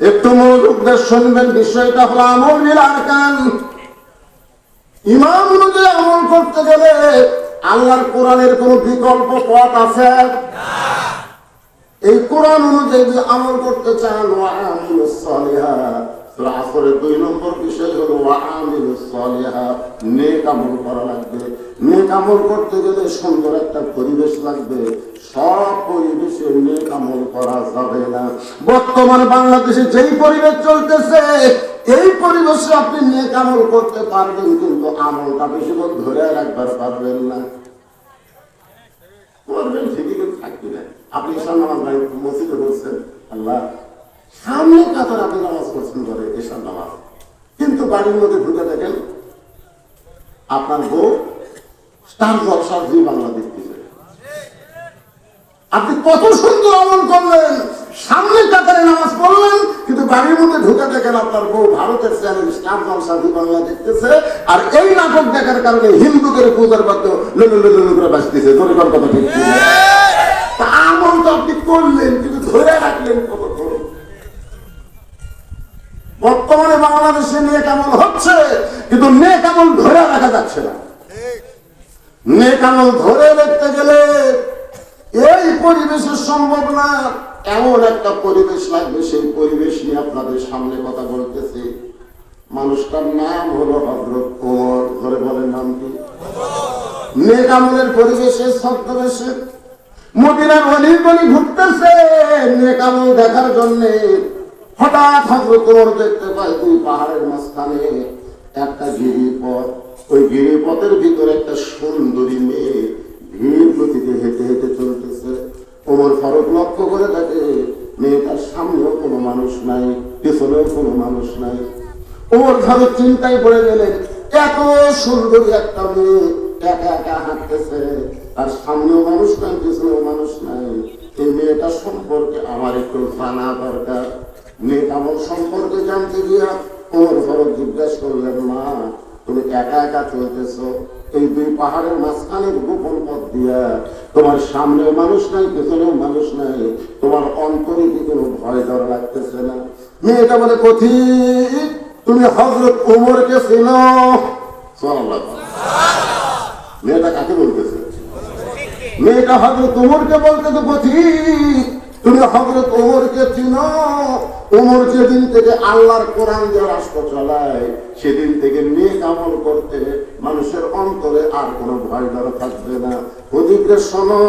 একটু মনোযোগ দিয়ে শুনবেন বিষয়টা হলো আমল বিল আরকান ইমাম অনুযায়ী আমল করতে গেলে আল্লাহর কোরআনের কোন বিকল্প পথ আছে? এই কোরআন অনুযায়ী আমল করতে চান সালিহাত। দুই নম্বর বিষয় হলো নেক আমল করা লাগবে। নেক আমল করতে গেলে সুন্দর একটা পরিবেশ লাগবে। সব পরিবেশে নেক আমল করা যাবে না। বর্তমান বাংলাদেশে যেই পরিবেশ চলতেছে, এই পরিবেশে আপনি নেক আমল করতে পারবেন, কিন্তু আমলটা বেশি ধরে রাখবার পারবেন না করবেন ঠিকই কিন্তু থাকবে না আপনি ঈশান নামাজ বাড়ি মসজিদে বলছেন আল্লাহ সামনে কাতার আপনি নামাজ পড়ছেন করে ঈশান নামাজ কিন্তু বাড়ির মধ্যে ঢুকে দেখেন আপনার বউ স্টার জলসা জি বাংলা দেখতেছে। আপনি কত সুন্দর আমল করলেন। সামনে কাতারে নামাজ পড়লেন, কিন্তু বাড়ির মধ্যে ঢুকে দেখেন আপনার বউ ভারতের channel star Jalsha Zee Bangla দেখতেছে, আর এই নাটক দেখার কারণে হিন্দুদের পূজার বাদ্য লুলু লুলু করে বাঁচতেছে কর কথা ঠিক আমল তো আপনি করলেন, কিন্তু ধরে রাখলেন কতক্ষণ বর্তমানে বাংলাদেশে নেক আমল হচ্ছে, কিন্তু নেক আমল ধরে রাখা যাচ্ছে না। আমল ধরে রাখতে গেলে এই পরিবেশের সম্ভব না। এমন একটা পরিবেশ লাগবে, সেই পরিবেশ নিয়ে আপনাদের সামনে কথা বলতেছি। মানুষটার নাম হলো হজরত ধরে বলেন নাম কি? নেক আমলের পরিবেশে ছদ্মবেশে মদিনার অলির গলি ঘুরতেছে নেক আমল দেখার জন্যে। হঠাৎ হজরত দেখতে পাই দুই পাহাড়ের মাঝখানে একটা গিরিপথ। ওই গিরিপথের ভিতরে একটা সুন্দরী মেয়ে ভিড় গতিতে হেঁটে হেঁটে চলতেছে। ওমর ফারুক লক্ষ্য করে দেখে মেয়েটার সামনেও কোনো মানুষ নাই, পেছনেও কোনো মানুষ নাই। ওমর ফারুক চিন্তায় পড়ে গেলেন এত সুন্দরী একটা মেয়ে, একা একা হাঁটতেছে। আর সামনেও মানুষ নাই, পিছনেও মানুষ নাই। এই মেয়েটা সম্পর্কে আমার একটু জানা দরকার। মেয়ে আমল সম্পর্কে জানতে গিয়া ওমর ফারুক জিজ্ঞাসা করলেন, মা তুমি একা একা চলতেছ, এই দুই পাহাড়ের মাঝখানের গোপন পথ দিয়া। তোমার সামনেও মানুষ নাই পেছনেও মানুষ নাই, তোমার অন্তরে কি কোনো ভয় ডর লাগতেছে না? মেয়েটা বলে, কথিত, তুমি হজরত ওমরকে সাল্লাল্লাহু মেয়েটা কাকে বলতেছে? মেয়েটা হজরত বলতে তো পথিক তুমি হজরত ওমরকে চিনো? ওমর যেদিন থেকে আল্লাহর কোরআন যে রাষ্ট্র চালায় সেদিন থেকে নেক আমল করতে মানুষের অন্তরে আর কোনো ভয় ডর থাকবে না। ওদিকে শোনো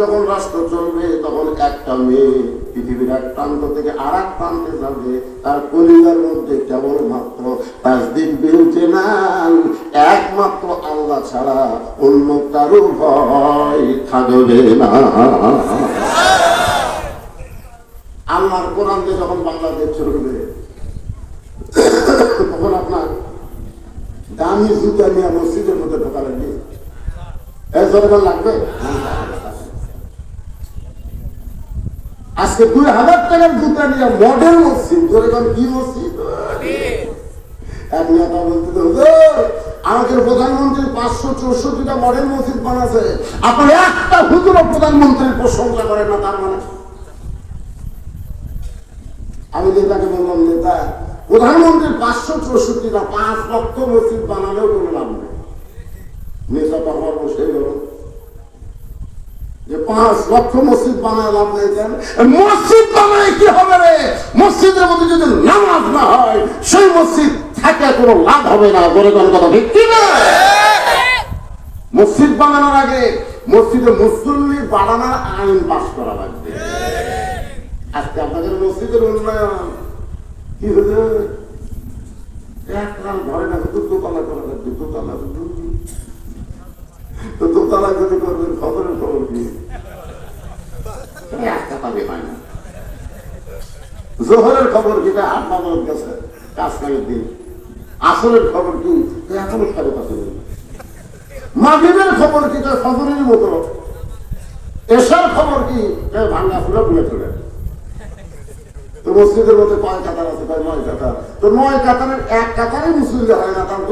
যখন রাষ্ট্র চলবে, তখন একটা মেয়ে পৃথিবীর এক প্রান্ত থেকে আর এক প্রান্তে যাবে। তার পরিবার মধ্যে কেবলমাত্র তাজদিক বিল জেনান একমাত্র আল্লাহ ছাড়া অন্য কারও ভয় থাকবে না। আল্লাহর কোরআন যখন বাংলাদেশ চলবে তখন আপনার দামি জুতা নিয়ে মসজিদের মধ্যে ঢোকা লাগবে এই সরকার লাগবে? আজকে দুই হাজার টাকার জুতা নিয়ে মডেল মসজিদ যেরকম কি মসজিদ? এক নেতা বলতে আমাদের প্রধানমন্ত্রী পাঁচশো চৌষট্টিটা মডেল মসজিদ বানাছে। আপনার একটা হুজুরও প্রধানমন্ত্রীর প্রশংসা করেন না, তার মানে? আমি নেতাকে বললাম, নেতা প্রধানমন্ত্রীর পাঁচশো চৌষট্টিটা পাঁচ লক্ষ মসজিদ বানালেও কোনো লাভ নেই। নেতা তখন বসে গেল যে পাঁচ লক্ষ মসজিদ বানায় লাভ নেই কেন? মসজিদ বানায় কি হবে রে? মসজিদের মধ্যে যদি নামাজ না হয়, সেই মসজিদ থাকে কোনো লাভ হবে না। বলে কোন কথা কি না? মসজিদ বানানোর আগে মসজিদে মুসল্লি বাড়ানোর আইন পাস করা লাগবে। আজকে আপনাদের মসজিদের উন্নয়ন। কি হয়েছে এক ঘরে না শুধু দোতলা করা লাগবে দোতলা তো দোতলা যদি করবেন খবরের খবর কি? একটা পাবে, হয় না। জোহরের খবর কি? আট বাজার গেছে কাজ কাজের দিন আসলের খবর কি? এখনও সাড়ে পাঁচে মাগরিবের খবর কি? খবরের মতো। এসার খবর কি? ভাঙ্গা ফুলে বুলে চলে তো মসজিদের মধ্যে কয় কাতার আছে ভাই নয় কাতার। তো নয় কাতারের এক কাতারে মুসলিম হয় না তার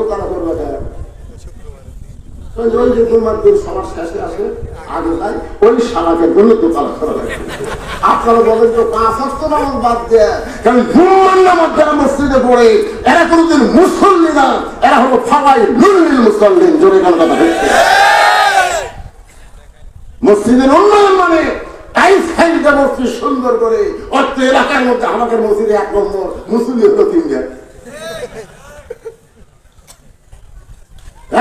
করবে তো পাঁচ কারণ যারা মসজিদে পড়ে, এরা হলো জোরে মসজিদের উন্নয়ন মানে ফাইলটা মসজিদ সুন্দর করে, অর্থ এলাকার মধ্যে আমাদের মসজিদে এক নম্বর মুসল্লি হলো তিনজন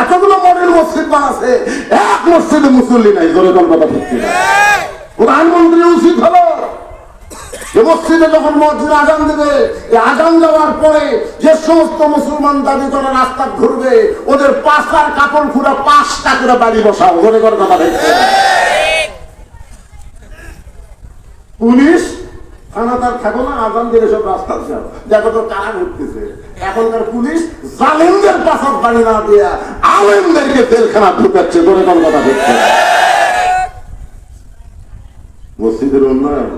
এতগুলো মডেল মসজিদ বানাচ্ছে এক মসজিদে মুসল্লি নাই, জোরে কথা হচ্ছে প্রধানমন্ত্রী উচিত হলো যে মসজিদে যখন মসজিদ আজান দেবে, এই আজান দেওয়ার পরে যে সমস্ত মুসলমান দাবি করে রাস্তা ঘুরবে, ওদের পাঁচটার কাপড় খুলে পাঁচটা করে বাড়ি বসাও ধরে করে কথা পুলিশ? থানাদার থাকো না, আজান দিয়ে সব রাস্তা যাও দেখো তো কারা ঘুরতেছে। এখনকার পুলিশ জালেমদের পাশার বাড়ি না দিয়া আলেমদেরকে জেলখানা ঢুকাচ্ছে, ধরে কোন কথা দেখছে মসজিদের উন্নয়ন।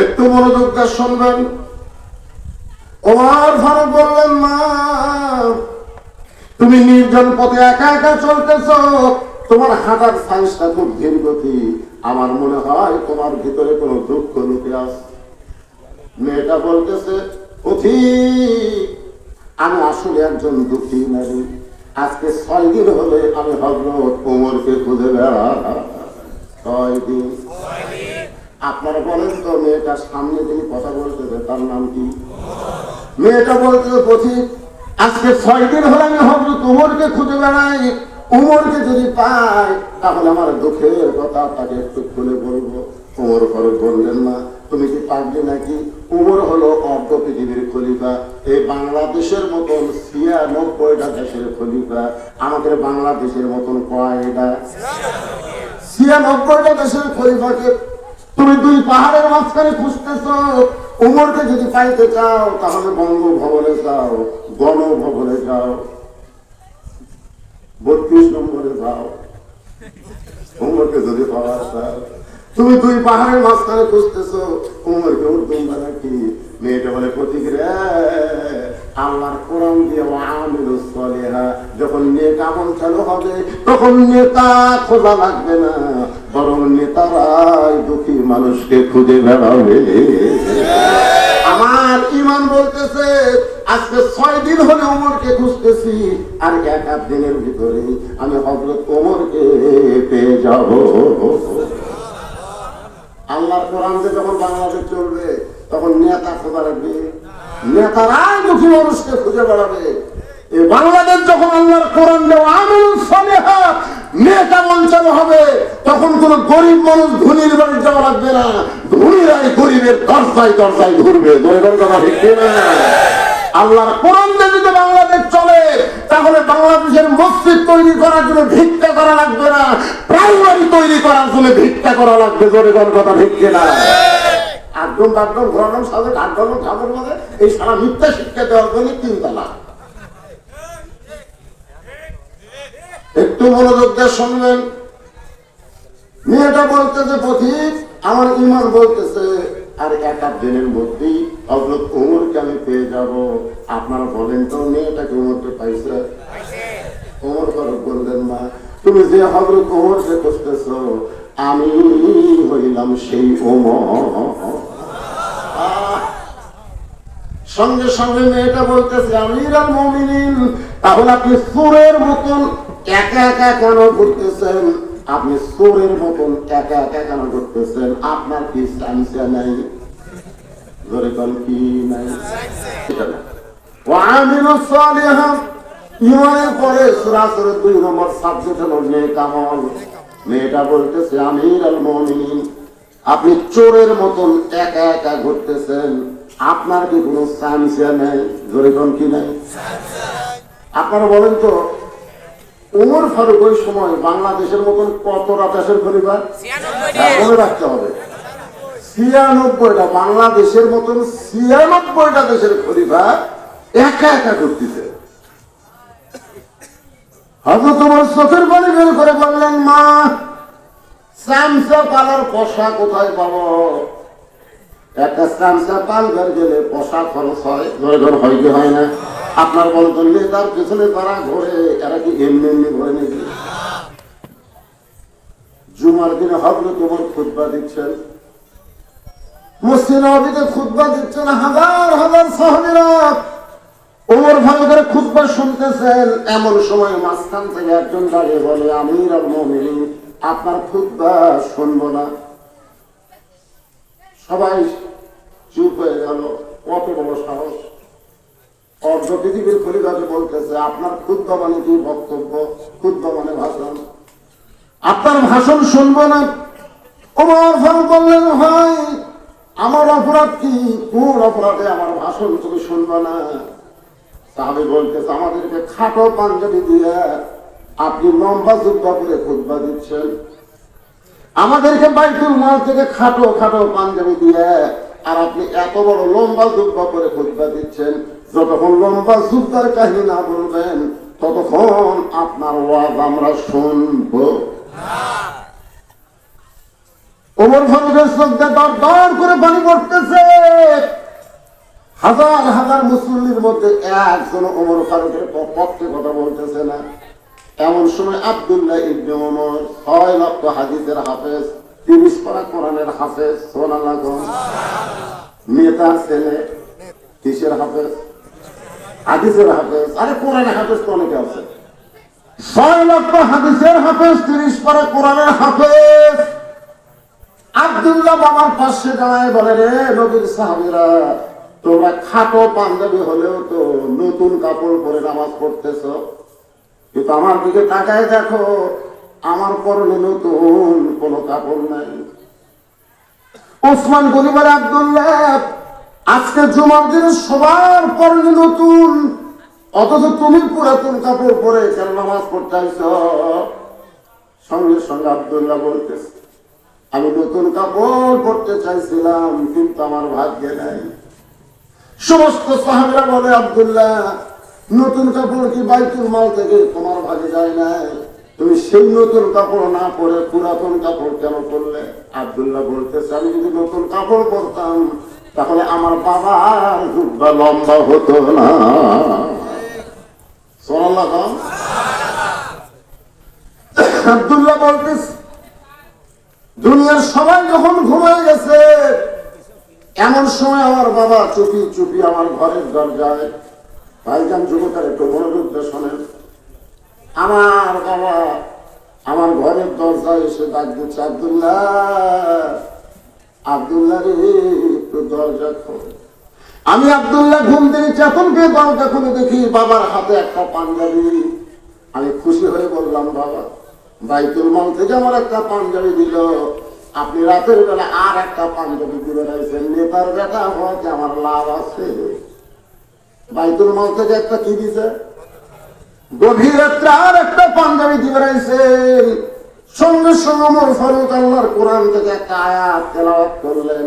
একটু মনোযোগ দিয়ে শুনবেন। ওমর ফারুক বললেন, মা, তুমি নির্জন পথে একা একা চলতেছ। তোমার হাঁটার সাইজটা খুব ধীর গতি আমার মনে হয় তোমার ভিতরে কোনো দুঃখ লুকে আছে। মেয়েটা বলতেছে পথিক আমি আসলে একজন দুঃখী নারী। আজকে ছয় দিন হলে আমি হজরত কোমরকে খুঁজে বেড়া ছয় দিন। আপনারা বলেন তো মেয়েটার সামনে যিনি কথা বলতেছে, তার নাম কি? মেয়েটা বলতেছে আজকে ছয় দিন হলে আমি হজরত উমরকে খুঁজে বেড়াই। উমরকে যদি পাই, তাহলে আমার দুঃখের কথা তাকে একটু খুলে বলব। উমর ফারুক বললেন না তুমি কি পারবে নাকি? উমর হলো অর্ধ পৃথিবীর খলিফা। এই বাংলাদেশের মতন ছিয়ানব্বইটা দেশের খলিফা, আমাদের বাংলাদেশের মতন কয়টা ছিয়ানব্বইটা দেশের খলিফাকে তুমি দুই পাহাড়ের মাঝখানে খুঁজতেছ। উমরকে যদি পাইতে চাও, তাহলে বঙ্গভবনে যাও, গণভবনে যাও। বত্রিশ নম্বরে যাও উমরকে যদি পাওয়া চাও তুমি দুই পাহাড়ের মাঝখানে খুঁজতেছ, উমরকে উদ্যম নাকি মেয়েটা বলে প্রতীক রে, আল্লাহর কোরআন দিয়ে আমিলু সলিহা। যখন নেক আমল চালু হবে, তখন নেতা খোঁজা লাগবে না, বরং নেতারাই দুঃখী মানুষকে খুঁজে বেড়াবে আমার ইমান বলতেছে, আজকে ছয় দিন হলে ওমরকে খুঁজতেছি, আর এক আধ দিনের ভিতরে আমি হজরত ওমরকে পেয়ে যাব। আল্লাহর কোরআন যে যখন বাংলাদেশ চলবে, তখন নেতা খোঁজা রাখবে নেতারাই দুঃখী মানুষকে খুঁজে বেড়াবে। এই বাংলাদেশ যখন আল্লাহর কোরআন দেওয়া আমল সলেহা নেতা বঞ্চানো হবে, তখন কোন গরিব মানুষ ধনির বাড়ি যাওয়া লাগবে না। ধনীরাই গরিবের দরজায় দরজায় ঘুরবে আল্লাহর কোরআন যদি বাংলাদেশ চলে, তাহলে বাংলাদেশের মসজিদ তৈরি করার জন্য ভিক্ষা করা লাগবে না, প্রাইমারি তৈরি করার জন্য ভিক্ষা করা লাগবে, জোরে কোন কথা ঠিক না? আটজন আটজন ঘোরানোর সাথে আটজন ঠাকুর মধ্যে এই সারা মিথ্যা শিক্ষা দেওয়ার জন্য তিন একটু মনোযোগ দিয়ে শুনবেন। মেয়েটা বলতেছে, পথিক, আমার ইমান বলতেছে, আর এক আধ দিনের মধ্যেই হজরত উমরকে আমি পেয়ে যাব। আপনারা বলেন তো, মেয়েটাকে উমরকে পাইছে? উমর ফারুক বললেন মা, তুমি যে হজরত উমরকে খুঁজতেছ, আমি হইলাম সেই উমর সঙ্গে সঙ্গে মেয়েটা বলতেছে আমিরাল মমিনিন তাহলে আপনি সুরের মতন একা একা কেন ঘুরতেছেন? আপনি সুরের মতন একা একা কেন ঘুরতেছেন? আপনার কি সাইন্সিয়া নাই? ধরে কল কি নাই? সরাসরি দুই নম্বর সাবজেক্ট হলো মেয়েটা বলতেছে আপনি চোরের মতন একা একা ঘুরতেছেন। আপনার কি কোন কি নাই? আপনারা বলেন তো উমর ফারুক ওই সময় বাংলাদেশের মতন কতটা দেশের পরিবার? মনে রাখতে হবে। ছিয়ানব্বইটা বাংলাদেশের মতন ছিয়ানব্বইটা দেশের পরিবার একা একা করতেছে হয়তো তোমার চোখের পানি বের করে বললেন মা পালার পশা কোথায় পাবো? একটা পালবার গেলে পশা খরচ হয় হয় কি হয় না? আপনার বলতেন তার পেছনে তারা ঘোরে এরা কি এমনি এমনি ঘোরে নাকি? জুমার দিনে হজরত তোমার খুতবা দিচ্ছেন। এমন সময় মাঝখান থেকে একজন দাঁড়িয়ে বলে আপনার খুতবা শুনব না। সবাই চুপ হয়ে গেল কত বড় সাহস। অর্ধ পৃথিবীর খলিফাকে বলতেছে, আপনার ক্ষুদ্র মানে কি বক্তব্য? খুদ্া মানে ভাষণ। আপনার ভাষণ শুনব না। ওমর ফারুক বললেন ভাই আমার অপরাধ কি? কোন অপরাধে আমার ভাষণ তুমি শুনব না? সাহাবি বলতেছে, আমাদেরকে খাটো পাঞ্জাবি দিয়ে আপনি লম্বা জুব্বা করে খুদ্া দিচ্ছেন। আমাদেরকে বাইতুল মাল থেকে খাটো খাটো পাঞ্জাবি দিয়ে আর আপনি এত বড় লম্বা জুব্বা করে খুদ্া দিচ্ছেন। যতক্ষণ লম্বা জুব্বার কাহিনী না বলবেন, ততক্ষণ আপনার ওয়াজ আমরা শুনব। ওমর ফারুকের শ্রদ্ধা দর দর করে পানি পড়তেছে হাজার হাজার মুসল্লির মধ্যে একজন ওমর ফারুকের পক্ষে কথা বলতেছে না। এমন সময় আব্দুল্লাহ ইবনে ওমর ছয় লক্ষ হাদিসের হাফেজ, তিরিশ পারা কোরআনের হাফেজ সোনাল্লাহ নেতার ছেলে, কিসের হাফেজ? হাদিসের হাফেজ। আরে হাফেজ তো অনেকে আছে। ছয় লক্ষ হাদিসের হাফেজ তিরিশ পারা কোরআনের হাফেজ। আব্দুল্লাহ বাবার পাশে দাঁড়ায় বলে রে নবীর সাহাবিরা তোমরা খাটো পাঞ্জাবি হলেও তো নতুন কাপড় পরে নামাজ পড়তেছ। কিন্তু আমার দিকে তাকায় দেখো আমার পরনে নতুন কোনো কাপড় নাই। ওসমান গরিবার আব্দুল্লাহ আজকে জুমার দিনে সবার পরনে নতুন। অথচ তুমি পুরাতন কাপড় পরে কেন নামাজ পড়তে আইছ? সঙ্গে সঙ্গে আব্দুল্লাহ বলতেছে, আমি নতুন কাপড় পরতে চাইছিলাম, কিন্তু আমার ভাগ্যে নাই। সমস্ত সাহাবিরা বলে, আব্দুল্লাহ, নতুন কাপড় কি বাইতুল মাল থেকে তোমার ভাগে যায় নাই? তুমি সেই নতুন কাপড় না পরে পুরাতন কাপড় কেন পরলে? আব্দুল্লাহ বলতেছে, আমি যদি নতুন কাপড় পরতাম তাহলে আমার বাবার জুব্বা লম্বা হতো না। সোনাল্লাহ আব্দুল্লাহ বলতেছে, দুনিয়ার সবাই যখন ঘুমিয়ে গেছে, এমন সময় আমার বাবা চুপি চুপি আমার ঘরের দরজায়, ভাইজান যুবকের একটু মনোযোগ শোনেন। আমার বাবা আমার ঘরের দরজায় এসে ডাক দিচ্ছে, আব্দুল্লাহ আব্দুল্লাহ রে আমি আব্দুল্লাহ ঘুম থেকে চেতন পেয়ে দরজা খুলে দেখি বাবার হাতে একটা পাঞ্জাবি। আমি খুশি হয়ে বললাম, বাবা, বাইতুল মাল থেকে আমার একটা পাঞ্জাবি দিল। আপনি রাতের বেলা আর একটা পাঞ্জাবি দিবে রয়েছেন নেতার বেটা হওয়াতে আমার লাভ আছে। বাইতুল মাল থেকে একটা কি দিছে? গভীর রাত্রে আর একটা পাঞ্জাবি দিবে রয়েছেন সঙ্গে সঙ্গে মোর ফারুক আল্লাহর কোরআন থেকে একটা আয়াত তেলাওয়াত করলেন।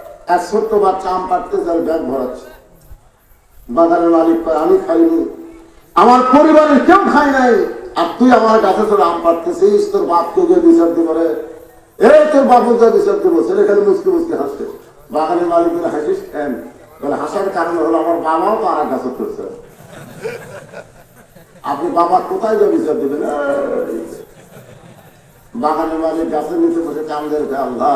এক ছোট্ট বাচ্চা আম যার ব্যাগ ভরাচ্ছে বাগানের মালিক আমি খাইনি। আমার পরিবারের কেউ খাই নাই। আর তুই আমার কাছে তোর আম পাড়তেছিস তোর বাপকে গিয়ে বিচার দিব রে। এই তোর বাপু যা বিচার দিব। ছেলে মুসকে মুসকে হাসছে। বাগানের মালিক বলে হাসিস, কেন? বলে, হাসার কারণ হলো আমার বাবাও তো আর এক গাছে করছে আপনি বাবা কোথায় যা বিচার দেবেন? বাগানের মালিক গাছের নিচে বসে কামদের আল্লাহ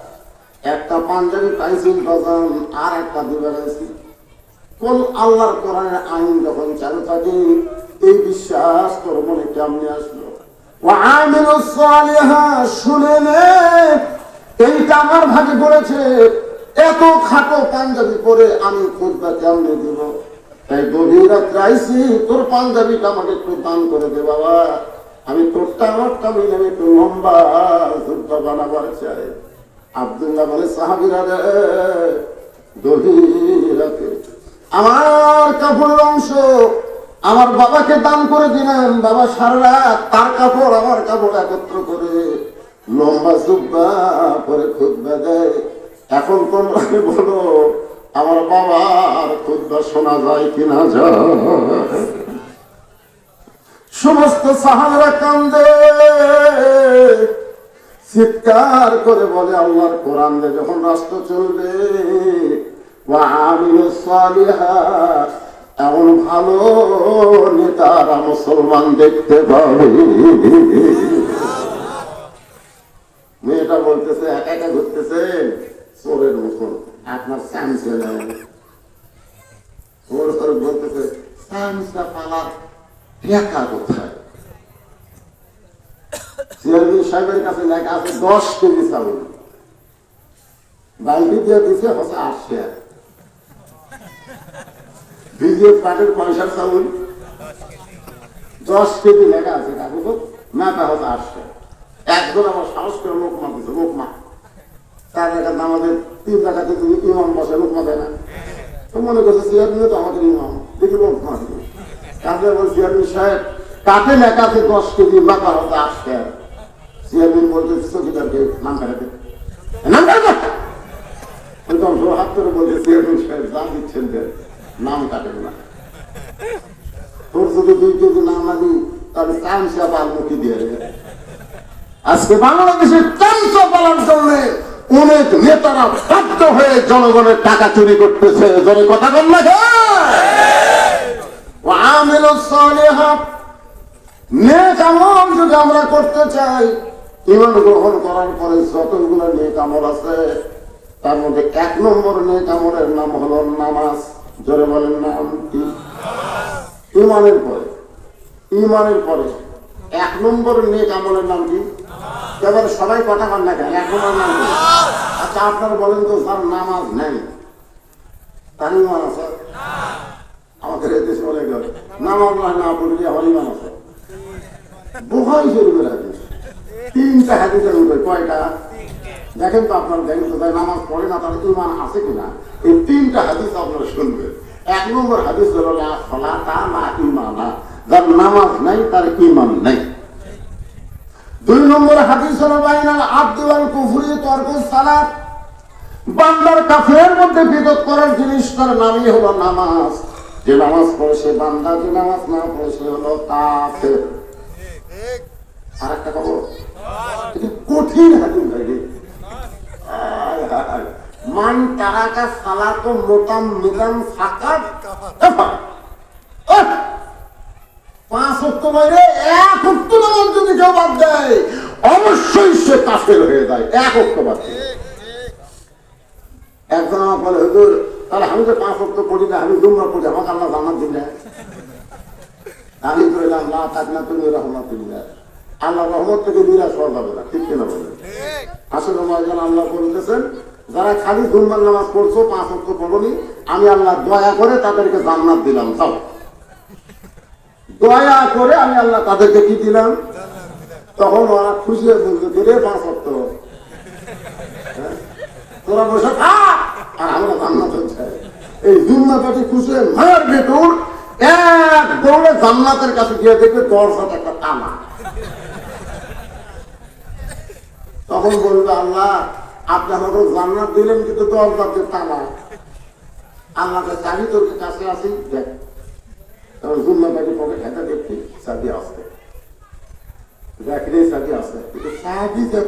একটা পাঞ্জাবি পাইছি তখন আর একটা দিবার কোন আল্লাহর কোরআনের আইন যখন চালু থাকে, এই বিশ্বাস তোর মনে কেমনি আসলো? শুনে নে। এইটা আমার এত খাটো পাঞ্জাবি পরে আমি তোর পাঞ্জাবিটা আমাকে একটু দান করে দে বাবা। আমি তোরটা একটু লম্বা বানাবার চাই। আব্দুল্লাহ বলে, সাহাবিরা রে গভীর রাতে আমার কাপড়ের অংশ আমার বাবাকে দান করে দিলেন। বাবা সারা রাত তার কাপড়, আমার কাপড় একত্র করে লম্বা জুব্বা করে খুদবা দেয়। এখন তোমরা বলো, আমার বাবার খুদবা শোনা যায় কিনা যায়? সমস্ত সাহারা কান্দে। চিৎকার করে বলে আল্লাহর কোরআন যখন রাষ্ট্র চলবে এমন ভালো নেতারা মুসলমান দেখতে পাবে। মেয়েটা বলতেছে, একা একা ঘুরতেছে, চোরের মতন আপনার স্যামসে ওর করে বলতেছে স্যামসটা পালার ঠেকা কোথায়? চেয়ারম্যান সাহেবের কাছে লেখা আছে, দশ কেজি চাউল। বালতি দিয়ে দিছে হচ্ছে আটশো বিজেপি পার্টির পয়সার চাউল। দশ কেজি লেখা আছে কাগজ নাটা হচ্ছে আটশো একজন আমার সাহস করে লোকমা দিচ্ছে লোকমা তার লেখা আমাদের তিন টাকাতে তুমি ইমাম বসে লোকমা দেয় না। তো মনে করছে চেয়ারম্যান তো আমাদের ইমাম। দেখি লোকমা দিবে কাজে বল চেয়ারম্যান সাহেব, কাকে লেখা আছে দশ কেজি নাটা হচ্ছে আটশো চেয়ারম্যান বলতে চকিদারকে নাম কাটাতে নাম কাটাতে কিন্তু আমি হাত করে বলছে চেয়ারম্যান সাহেব যা দিচ্ছেন দেন নাম কাটেন না। তোর যদি দুই কেজি নাম আনি, তাহলে চামচা পাল মুখি দিয়ে। আজকে বাংলাদেশের চামচা পালার জন্য অনেক নেতারা বাধ্য হয়ে জনগণের টাকা চুরি করতেছে। জনে কথা বল না আমিল নেক আমল যদি আমরা করতে চাই ইমান গ্রহণ করার পরে যতগুলো নেক আমল আছে, তার মধ্যে এক নম্বর নেক আমলের নাম হলো নামাজ। জোরে বলেন নাম কি? ইমানের পরে। ইমানের পরে। এক নম্বর নেক আমলের নাম কি? এবার সবাই কথা মান না কেন? এক নম্বর নাম কি? আচ্ছা আপনারা বলেন তো, স্যার, নামাজ নেই। তার ইমান আছে? আমাদের দেশে বলে নামাজ না পড়লে আমার ইমান আছে। বুহাই শরীফের হাদিস। তিনটা হাদিসের মধ্যে কয়টা দেখেন তো আপনার দেখেন তাই নামাজ পড়ে না তার ইমান আছে কিনা এই তিনটা হাদিস আপনারা শুনবেন এক নম্বর হাদিস হলো ফলাতা না ইমানা যার নামাজ নাই তার ইমান নাই দুই নম্বর হাদিস হলো বাইনাল আব্দুল কুফরি তর্ক সালাত বান্দার কাফের মধ্যে বিদত করার জিনিস তার নামই হলো নামাজ যে নামাজ পড়ে সে বান্দা যে নামাজ না পড়ে সে হলো কাফের আর একটা খবর কঠিন হাদিস হায়। মান তারাকা সালাত মোতাম মিলাম পাঁচ অক্ট বাইরে এক নামাজ যদি কেউ দেয়, অবশ্যই সে কাফের হয়ে যায়, এক বাদ। একজন আমার হুজুর, তাহলে আমি তো পাঁচ অক্ট পড়ি না, আমি দুমরা পড়ি আমাকে আল্লাহ জানার দিন আমি কইলাম না থাক না তুমি রহমতুল্লাহ। আল্লাহ রহমত থেকে নিরাশ হওয়া যাবে না ঠিক কিনা বলেন? আসলে মহাজন আল্লাহ বলতেছেন যারা খালি দুর্বার নামাজ পড়ছো পাঁচ অক্ট পড়নি আমি আল্লাহ দয়া করে তাদেরকে জান্নাত দিলাম যাও। দয়া করে আমি আল্লাহ তাদেরকে কি দিলাম? তখন ওরা খুশি হয়ে বলতো রে পাঁচ অক্ট হ্যাঁ? তোরা বসে থাক আর আমরা জান্নাত হচ্ছে এই দুর্নাপাটি খুশি হয়ে মায়ের ভেতর এক দৌড়ে জান্নাতের কাছে গিয়ে দেখবে দরজাটা একটা টানা। তখন বলবে, আল্লাহ, আপনি আমাকে জান্নাত দিলেন, কিন্তু দরজাতে টানা আল্লাহকে চাবি তোর কাছে আসি দেখ।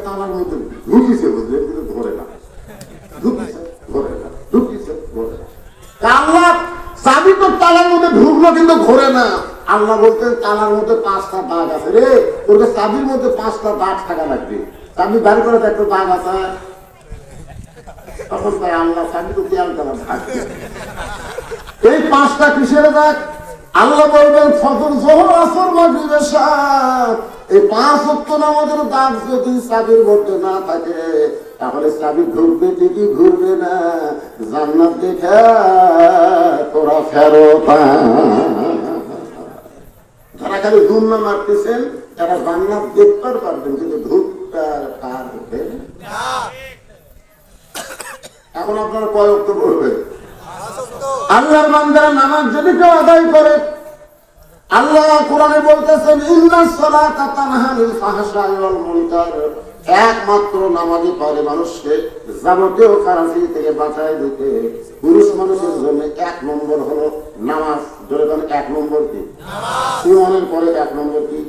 তালার মধ্যে না। আল্লাহ ঢুকলো, কিন্তু ঘোরে না। আল্লাহ বলতেন, তালার মধ্যে পাঁচটা দাগ আছে রে। তোর চাবির মধ্যে পাঁচটা দাগ থাকা লাগবে। চাবি বাড়ি করে দেখতো দাগ আছে। তখন তাই আল্লাহ চাবি তো তালা থাকবে এই পাঁচটা কিসের দাগ আল্লাহ বলবেন, ফজর, জোহর, আসর এই পাঁচ নামাজের দাগ যদি চাবির মধ্যে না থাকে, তাহলে চাবি ঘুরবে ঠিকই, ঘুরবে না। জান্নাত দেখে তোরা ফেরত যারা খালি ধূম না মারতেছেন তারা জান্নাত দেখতে পারবেন, কিন্তু এখন আপনার কয় বান্দারা নামাজ যদি কেউ আদায় করে আল্লাহ কোরআনে বলতেছেন ইন্না সালাতা ফাহশাই ওয়াল মুনকার। একমাত্র নামাজই পারে মানুষকে যাবতীয় খারাপি থেকে বাঁচায় দিতে। পুরুষ মানুষের জন্য এক নম্বর হলো নামাজ। ধরে এক নম্বর কি? ইমানের পরে এক নম্বর কি?